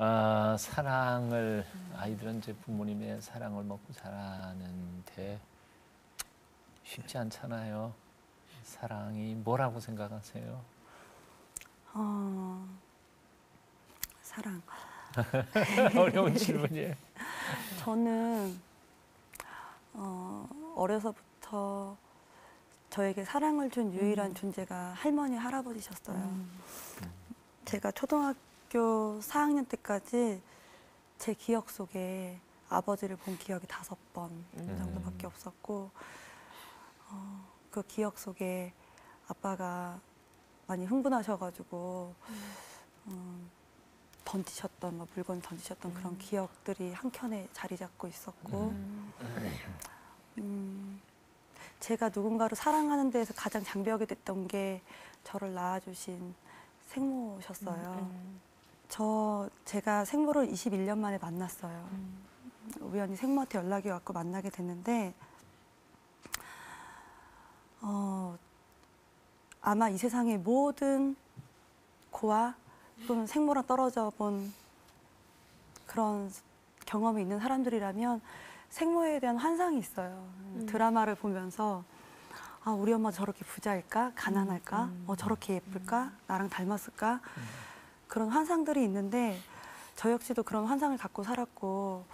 아, 사랑을 아이들은 이제 부모님의 사랑을 먹고 자라는데 쉽지 않잖아요. 사랑이 뭐라고 생각하세요? 어, 사랑. 어려운 질문이에요. 저는 어, 어려서부터 저에게 사랑을 준 유일한 존재가 할머니 할아버지셨어요. 제가 초등학교 4학년 때까지 제 기억 속에 아버지를 본 기억이 다섯 번 정도밖에 없었고 어, 그 기억 속에 아빠가 많이 흥분하셔가지고 음, 던지셨던 뭐 물건 던지셨던 그런 기억들이 한 켠에 자리 잡고 있었고 음, 제가 누군가를 사랑하는 데에서 가장 장벽이 됐던 게 저를 낳아주신 생모셨어요. 저 제가 생모를 21년 만에 만났어요. 우연히 생모한테 연락이 왔고 만나게 됐는데 어, 아마 이 세상의 모든 고아 또는 생모랑 떨어져 본 그런 경험이 있는 사람들이라면 생모에 대한 환상이 있어요. 드라마를 보면서 아, 우리 엄마 저렇게 부자일까? 가난할까? 어, 저렇게 예쁠까? 나랑 닮았을까? 그런 환상들이 있는데 저 역시도 그런 환상을 갖고 살았고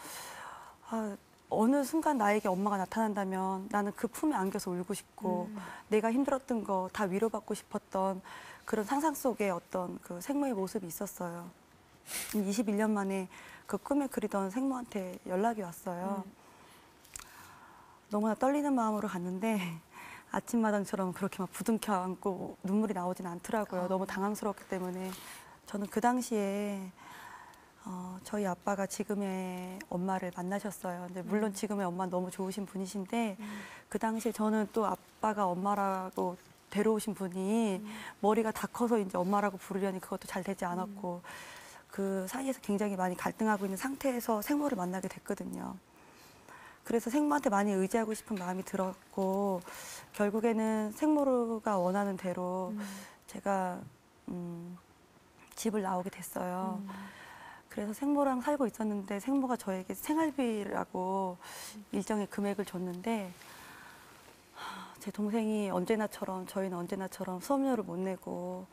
아, 어느 순간 나에게 엄마가 나타난다면 나는 그 품에 안겨서 울고 싶고 내가 힘들었던 거 다 위로받고 싶었던 그런 상상 속에 어떤 그 생모의 모습이 있었어요. 21년 만에 그 꿈에 그리던 생모한테 연락이 왔어요. 너무나 떨리는 마음으로 갔는데 아침마당처럼 그렇게 막 부둥켜 안고 눈물이 나오진 않더라고요. 너무 당황스러웠기 때문에 저는 그 당시에 어, 저희 아빠가 지금의 엄마를 만나셨어요. 근데 물론 지금의 엄마 는 너무 좋으신 분이신데 그 당시에 저는 또 아빠가 엄마라고 데려오신 분이 머리가 다 커서 이제 엄마라고 부르려니 그것도 잘 되지 않았고 그 사이에서 굉장히 많이 갈등하고 있는 상태에서 생모를 만나게 됐거든요. 그래서 생모한테 많이 의지하고 싶은 마음이 들었고 결국에는 생모가 원하는 대로 제가 음, 집을 나오게 됐어요. 그래서 생모랑 살고 있었는데 생모가 저에게 생활비라고 일정의 금액을 줬는데 하, 제 동생이 언제나처럼 저희는 언제나처럼 수업료를 못 내고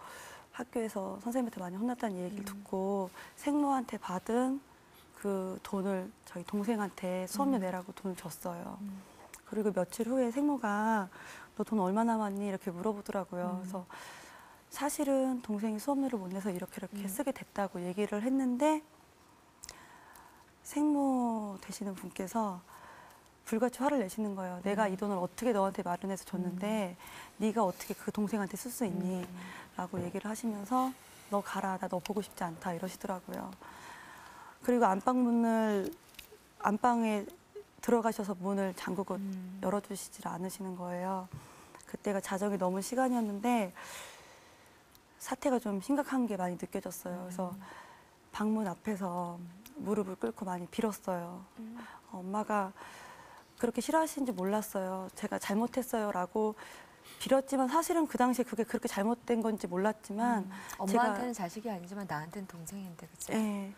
학교에서 선생님한테 많이 혼났다는 얘기를 듣고 생모한테 받은 그 돈을 저희 동생한테 수업료 내라고 돈을 줬어요. 그리고 며칠 후에 생모가 너 돈 얼마 남았니 이렇게 물어보더라고요. 그래서 사실은 동생이 수업료를 못 내서 이렇게 이렇게 쓰게 됐다고 얘기를 했는데 생모 되시는 분께서 불같이 화를 내시는 거예요. 내가 이 돈을 어떻게 너한테 마련해서 줬는데 네가 어떻게 그 동생한테 쓸 수 있니? 라고 얘기를 하시면서 너 가라. 나 너 보고 싶지 않다. 이러시더라고요. 그리고 안방문을 안방에 들어가셔서 문을 잠그고 열어주시질 않으시는 거예요. 그때가 자정이 넘은 시간이었는데 사태가 좀 심각한 게 많이 느껴졌어요. 그래서 방문 앞에서 무릎을 꿇고 많이 빌었어요. 어, 엄마가 그렇게 싫어하시는지 몰랐어요. 제가 잘못했어요라고 빌었지만 사실은 그 당시에 그게 그렇게 잘못된 건지 몰랐지만 엄마한테는 자식이 아니지만 나한테는 동생인데 그치? 예.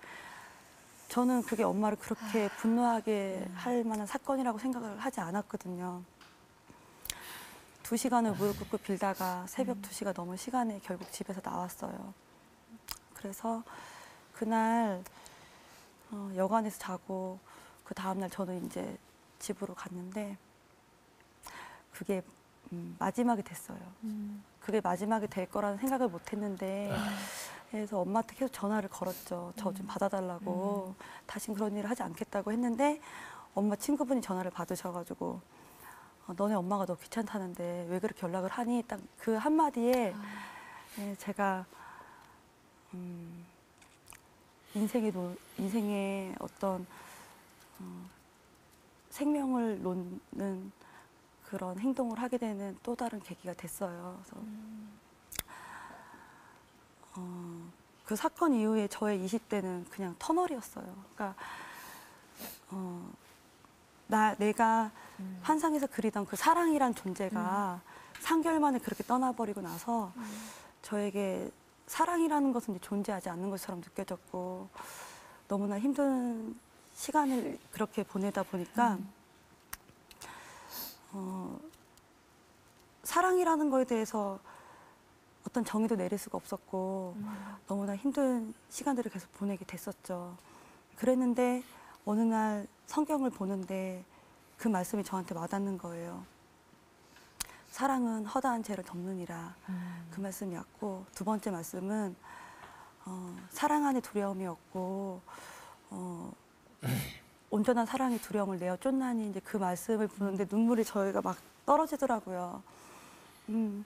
저는 그게 엄마를 그렇게 분노하게 할 만한 사건이라고 생각을 하지 않았거든요. 두 시간을 무릎 꿇고 빌다가 새벽 두 시가 넘은 시간에 결국 집에서 나왔어요. 그래서 그날 어, 여관에서 자고 그 다음날 저는 이제 집으로 갔는데 그게 음, 마지막이 됐어요. 그게 마지막이 될 거라는 생각을 못 했는데 그래서 엄마한테 계속 전화를 걸었죠. 저 좀 받아달라고. 다신 그런 일을 하지 않겠다고 했는데 엄마 친구분이 전화를 받으셔가지고 어, 너네 엄마가 너 귀찮다는데 왜 그렇게 연락을 하니? 딱 그 한마디에 예, 제가 음, 인생의 노, 인생의 어떤 어, 생명을 놓는 그런 행동을 하게 되는 또 다른 계기가 됐어요. 그래서 어, 그 사건 이후에 저의 20대는 그냥 터널이었어요. 그러니까 어, 나 내가 환상에서 그리던 그 사랑이란 존재가 3개월 만에 그렇게 떠나버리고 나서 저에게 사랑이라는 것은 이제 존재하지 않는 것처럼 느껴졌고 너무나 힘든 시간을 그렇게 보내다 보니까 어, 사랑이라는 거에 대해서 어떤 정의도 내릴 수가 없었고 너무나 힘든 시간들을 계속 보내게 됐었죠. 그랬는데 어느 날 성경을 보는데 그 말씀이 저한테 와닿는 거예요. 사랑은 허다한 죄를 덮느니라. 그 말씀이 왔고 두 번째 말씀은 어, 사랑 안에 두려움이 없고 어, 온전한 사랑의 두려움을 내어 쫓나니 이제 그 말씀을 보는데 눈물이 저희가 막 떨어지더라고요. 음,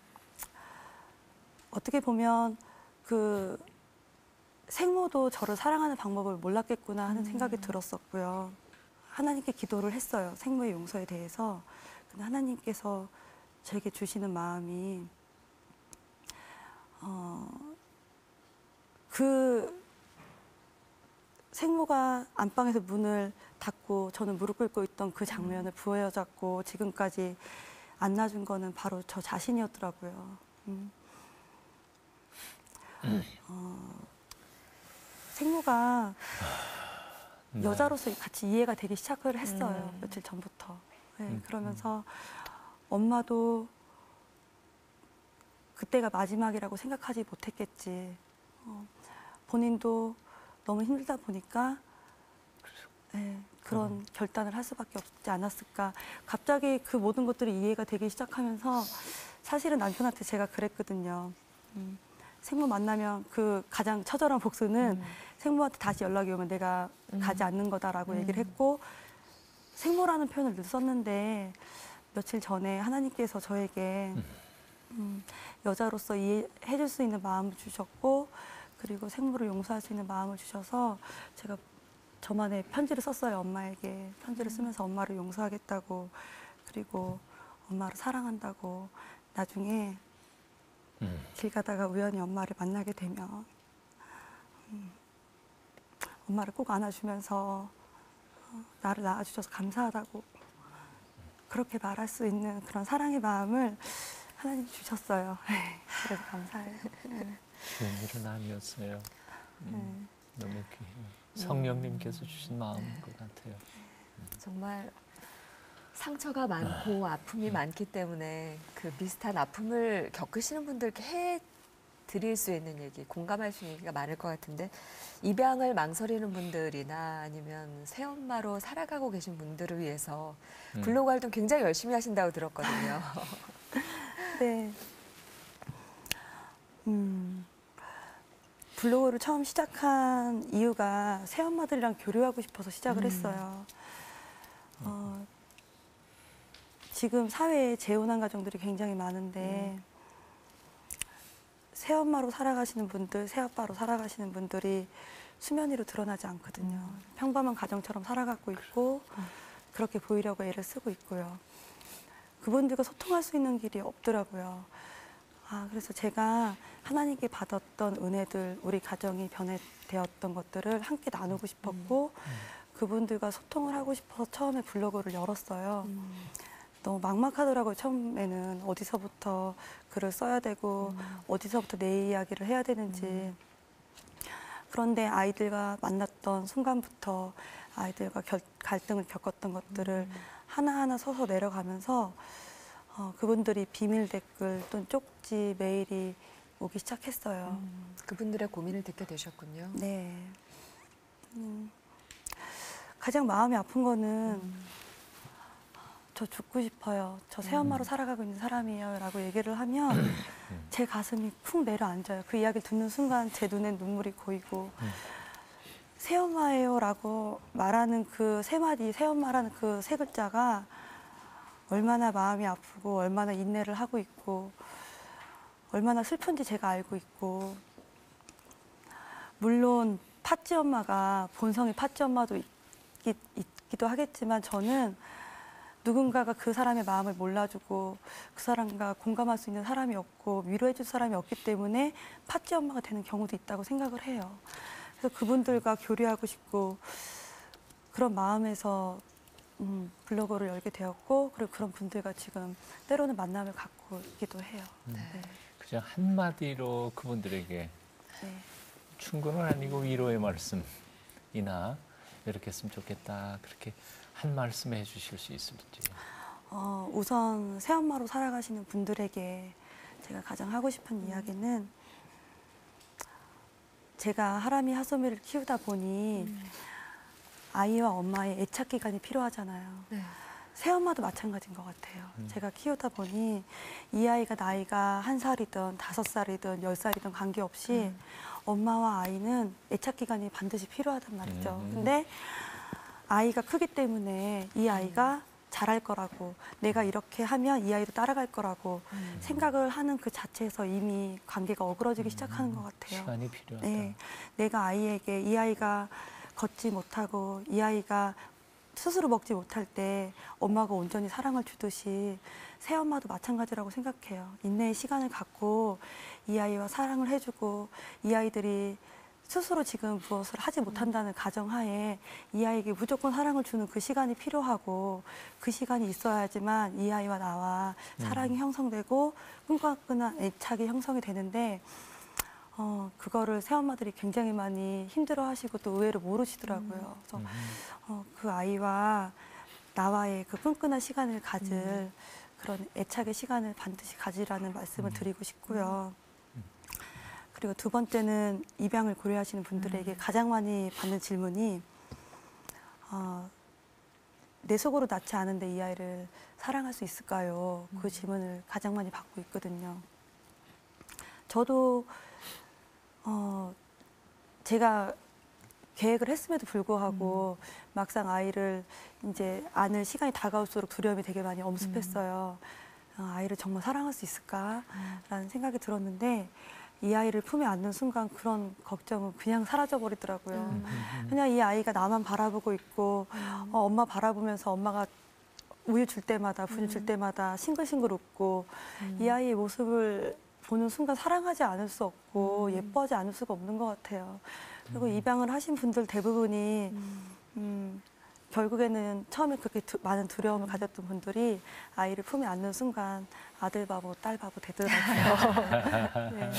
어떻게 보면 그 생모도 저를 사랑하는 방법을 몰랐겠구나 하는 생각이 들었었고요. 하나님께 기도를 했어요. 생모의 용서에 대해서. 근데 하나님께서 저에게 주시는 마음이 어, 그 생모가 안방에서 문을 닫고 저는 무릎 꿇고 있던 그 장면을 부여잡고 지금까지 안 놔준 거는 바로 저 자신이었더라고요. 음. 어, 생모가 네. 여자로서 같이 이해가 되기 시작을 했어요. 음. 며칠 전부터. 네, 음, 그러면서 엄마도 그때가 마지막이라고 생각하지 못했겠지. 어, 본인도 너무 힘들다 보니까 네, 그런 결단을 할 수밖에 없지 않았을까. 갑자기 그 모든 것들이 이해가 되기 시작하면서 사실은 남편한테 제가 그랬거든요. 음, 생모 만나면 그 가장 처절한 복수는 생모한테 다시 연락이 오면 내가 음. 가지 않는 거다라고 음. 얘기를 했고 생모라는 표현을 늘 썼는데 며칠 전에 하나님께서 저에게 음, 여자로서 이해해줄 수 있는 마음을 주셨고 그리고 생모를 용서할 수 있는 마음을 주셔서 제가 저만의 편지를 썼어요 엄마에게 편지를 쓰면서 엄마를 용서하겠다고 그리고 엄마를 사랑한다고 나중에 음. 길 가다가 우연히 엄마를 만나게 되면 음, 엄마를 꼭 안아주면서 어, 나를 낳아주셔서 감사하다고 그렇게 말할 수 있는 그런 사랑의 마음을 하나님 주셨어요. 그래서 감사해요. 쉬운 일은 아니었어요. 음, 네. 너무 귀해요. 성령님께서 주신 마음인 것 같아요. 정말 상처가 많고 아픔이 많기 때문에 그 비슷한 아픔을 겪으시는 분들께 해 드릴 수 있는 얘기, 공감할 수 있는 얘기가 많을 것 같은데 입양을 망설이는 분들이나 아니면 새엄마로 살아가고 계신 분들을 위해서 음. 블로그 활동 굉장히 열심히 하신다고 들었거든요. 네. 음, 블로그를 처음 시작한 이유가 새엄마들이랑 교류하고 싶어서 시작을 음. 했어요. 어, 지금 사회에 재혼한 가정들이 굉장히 많은데 새엄마로 살아가시는 분들, 새아빠로 살아가시는 분들이 수면 위로 드러나지 않거든요. 평범한 가정처럼 살아가고 있고 그렇게 보이려고 애를 쓰고 있고요. 그분들과 소통할 수 있는 길이 없더라고요. 아, 그래서 제가 하나님께 받았던 은혜들, 우리 가정이 변해되었던 것들을 함께 나누고 싶었고, 그분들과 소통을 하고 싶어서 처음에 블로그를 열었어요. 너무 막막하더라고요, 처음에는. 어디서부터 글을 써야 되고, 어디서부터 내 이야기를 해야 되는지. 그런데 아이들과 만났던 순간부터 아이들과 결- 갈등을 겪었던 것들을 하나하나 서서 내려가면서 어, 그분들이 비밀 댓글 또는 쪽지 메일이 오기 시작했어요. 그분들의 고민을 듣게 되셨군요. 네. 음, 가장 마음이 아픈 거는 저 죽고 싶어요. 저 새엄마로 살아가고 있는 사람이에요. 라고 얘기를 하면 제 가슴이 쿵 내려앉아요. 그 이야기를 듣는 순간 제 눈엔 눈물이 고이고 음. 새엄마예요. 라고 말하는 그 세 마디, 새엄마라는 그 세 글자가 얼마나 마음이 아프고 얼마나 인내를 하고 있고 얼마나 슬픈지 제가 알고 있고 물론 팥쥐 엄마가 본성이 팥쥐 엄마도 있기, 있기도 하겠지만 저는 누군가가 그 사람의 마음을 몰라주고 그 사람과 공감할 수 있는 사람이 없고 위로해줄 사람이 없기 때문에 팥쥐 엄마가 되는 경우도 있다고 생각을 해요. 그래서 그분들과 교류하고 싶고 그런 마음에서 음, 블로그를 열게 되었고 그리고 그런 분들과 지금 때로는 만남을 갖고 있기도 해요. 네. 그냥 한마디로 그분들에게 네. 충고는 아니고 위로의 말씀 이나 이렇게 했으면 좋겠다 그렇게 한 말씀 해 주실 수 있을지. 어, 우선 새엄마로 살아가시는 분들에게 제가 가장 하고 싶은 이야기는 제가 하람이 하소미를 키우다 보니 아이와 엄마의 애착 기간이 필요하잖아요. 네. 새엄마도 마찬가지인 것 같아요. 음. 제가 키우다 보니 이 아이가 나이가 한 살이든 다섯 살이든 열 살이든 관계없이 음. 엄마와 아이는 애착 기간이 반드시 필요하단 말이죠. 음. 근데 아이가 크기 때문에 이 아이가 잘할 거라고 내가 이렇게 하면 이 아이도 따라갈 거라고 음. 생각을 하는 그 자체에서 이미 관계가 어그러지기 시작하는 것 같아요. 시간이 필요하다. 네, 내가 아이에게 이 아이가 걷지 못하고 이 아이가 스스로 먹지 못할 때 엄마가 온전히 사랑을 주듯이 새엄마도 마찬가지라고 생각해요. 인내의 시간을 갖고 이 아이와 사랑을 해주고 이 아이들이 스스로 지금 무엇을 하지 못한다는 가정하에 이 아이에게 무조건 사랑을 주는 그 시간이 필요하고 그 시간이 있어야지만 이 아이와 나와 사랑이 형성되고 끈끈한 애착이 형성이 되는데 어, 그거를 새엄마들이 굉장히 많이 힘들어하시고 또 의외로 모르시더라고요. 그래서 음. 어, 그 아이와 나와의 그 끈끈한 시간을 가질 음. 그런 애착의 시간을 반드시 가지라는 말씀을 음. 드리고 싶고요. 그리고 두 번째는 입양을 고려하시는 분들에게 가장 많이 받는 질문이 어, 내 속으로 낳지 않은데 이 아이를 사랑할 수 있을까요? 그 질문을 가장 많이 받고 있거든요. 저도 어, 제가 계획을 했음에도 불구하고 막상 아이를 이제 안을 시간이 다가올수록 두려움이 되게 많이 엄습했어요. 어, 아이를 정말 사랑할 수 있을까라는 생각이 들었는데 이 아이를 품에 안는 순간 그런 걱정은 그냥 사라져 버리더라고요. 음. 그냥 이 아이가 나만 바라보고 있고 음. 어, 엄마 바라보면서 엄마가 우유 줄 때마다 분유 음. 줄 때마다 싱글싱글 웃고 이 아이의 모습을 보는 순간 사랑하지 않을 수 없고 음. 예뻐하지 않을 수가 없는 것 같아요. 그리고 음. 입양을 하신 분들 대부분이 음. 음, 결국에는 처음에 그렇게 두- 많은 두려움을 가졌던 분들이 아이를 품에 안는 순간 아들 바보, 딸 바보 되더라고요. 네.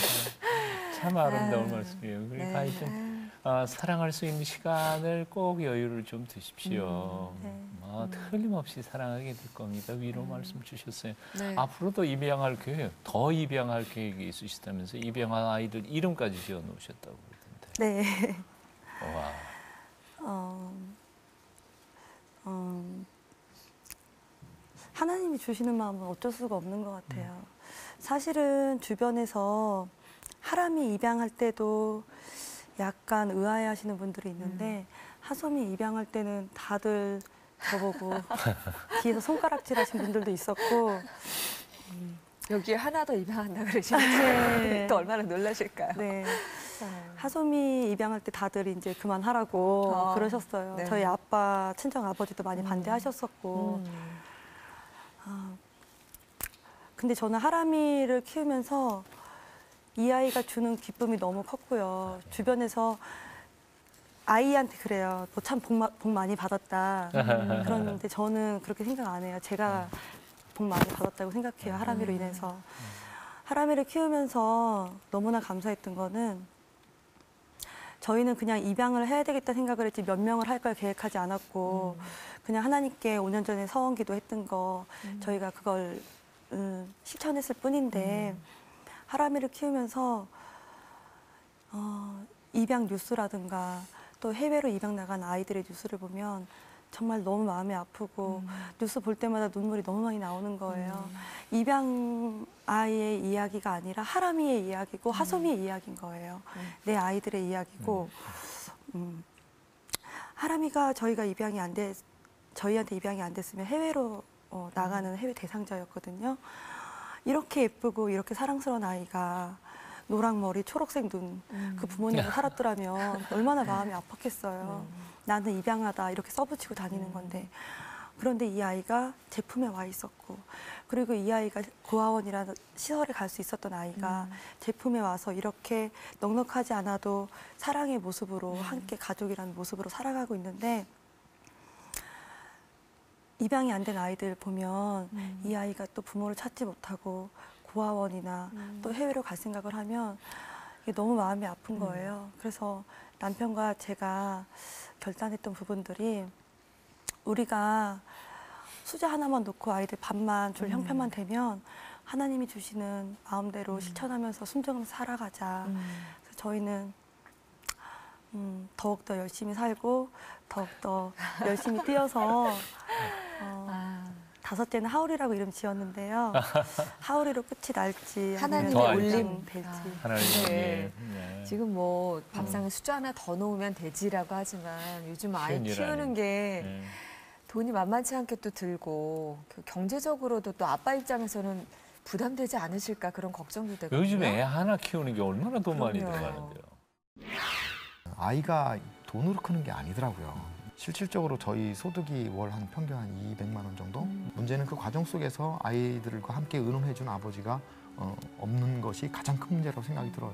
참 아름다운 아유, 말씀이에요. 네. 그러니까 하여튼 아, 사랑할 수 있는 시간을 꼭 여유를 좀 두십시오. 음, 네. 아, 틀림없이 사랑하게 될 겁니다. 위로 말씀 주셨어요. 네. 앞으로도 입양할 계획, 더 입양할 계획이 있으시다면서 입양한 아이들 이름까지 지어 놓으셨다고 그러던데. 네. 와. 어, 어, 하나님이 주시는 마음은 어쩔 수가 없는 것 같아요. 사실은 주변에서 하람이 입양할 때도 약간 의아해 하시는 분들이 있는데 하솜이 입양할 때는 다들 저보고 뒤에서 손가락질 하신 분들도 있었고 여기에 하나 더 입양한다 그러시면 네. 또 얼마나 놀라실까요? 네. 네. 하솜이 입양할 때 다들 이제 그만하라고 어, 그러셨어요. 네. 저희 아빠, 친정 아버지도 많이 음. 반대하셨었고. 음. 아, 근데 저는 하람이를 키우면서 이 아이가 주는 기쁨이 너무 컸고요. 주변에서 아이한테 그래요. 너 참복 많이 받았다. 음, 그러는데 저는 그렇게 생각 안 해요. 제가 복 많이 받았다고 생각해요. 하람이로 음. 인해서. 하람이를 키우면서 너무나 감사했던 거는 저희는 그냥 입양을 해야 되겠다 생각을 했지 몇 명을 할 걸 계획하지 않았고 음. 그냥 하나님께 5년 전에 서원 기도 했던 거 음. 저희가 그걸 음, 실천했을 뿐인데 음. 하람이를 키우면서 어, 입양 뉴스라든가 또 해외로 입양 나간 아이들의 뉴스를 보면 정말 너무 마음이 아프고 음. 뉴스 볼 때마다 눈물이 너무 많이 나오는 거예요. 입양 아이의 이야기가 아니라 하람이의 이야기고 하솜이의 이야기인 거예요. 음. 내 아이들의 이야기고 음. 하람이가 저희가 입양이 안 돼, 저희한테 입양이 안 됐으면 해외로 어, 나가는 해외 대상자였거든요. 이렇게 예쁘고 이렇게 사랑스러운 아이가 노랑 머리, 초록색 눈, 음. 그 부모님과 살았더라면 얼마나 마음이 아팠겠어요. 음. 나는 입양하다 이렇게 써붙이고 다니는 건데 그런데 이 아이가 제품에 와 있었고 그리고 이 아이가 고아원이라는 시설에 갈 수 있었던 아이가 음. 제품에 와서 이렇게 넉넉하지 않아도 사랑의 모습으로 함께 가족이라는 모습으로 살아가고 있는데 입양이 안 된 아이들 보면 음. 이 아이가 또 부모를 찾지 못하고 고아원이나 음. 또 해외로 갈 생각을 하면 이게 너무 마음이 아픈 음. 거예요. 그래서 남편과 제가 결단했던 부분들이 우리가 수제 하나만 놓고 아이들 밥만 줄 음. 형편만 되면 하나님이 주시는 마음대로 실천하면서 순종하면서 살아가자. 음. 그래서 저희는 음, 더욱더 열심히 살고 더욱더 열심히 뛰어서 다섯째는 하울이라고 이름 지었는데요. 하울이로 끝이 날지 하나님의 아니면 올림. 될지. 아. 하나님 네. 네. 지금 뭐 밥상에 숫자 하나 더 놓으면 되지라고 하지만 요즘 아이 쉬운 일 키우는 아니에요. 게 네. 돈이 만만치 않게 또 들고 그 경제적으로도 또 아빠 입장에서는 부담되지 않으실까 그런 걱정도 되거든요. 요즘에 애 하나 키우는 게 얼마나 돈 많이 그럼요. 들어가는데요. 아이가 돈으로 크는 게 아니더라고요. 실질적으로 저희 소득이 월 한 평균 한 200만 원 정도. 음. 문제는 그 과정 속에서 아이들과 함께 의논해준 아버지가 어, 없는 것이 가장 큰 문제라고 생각이 들어요.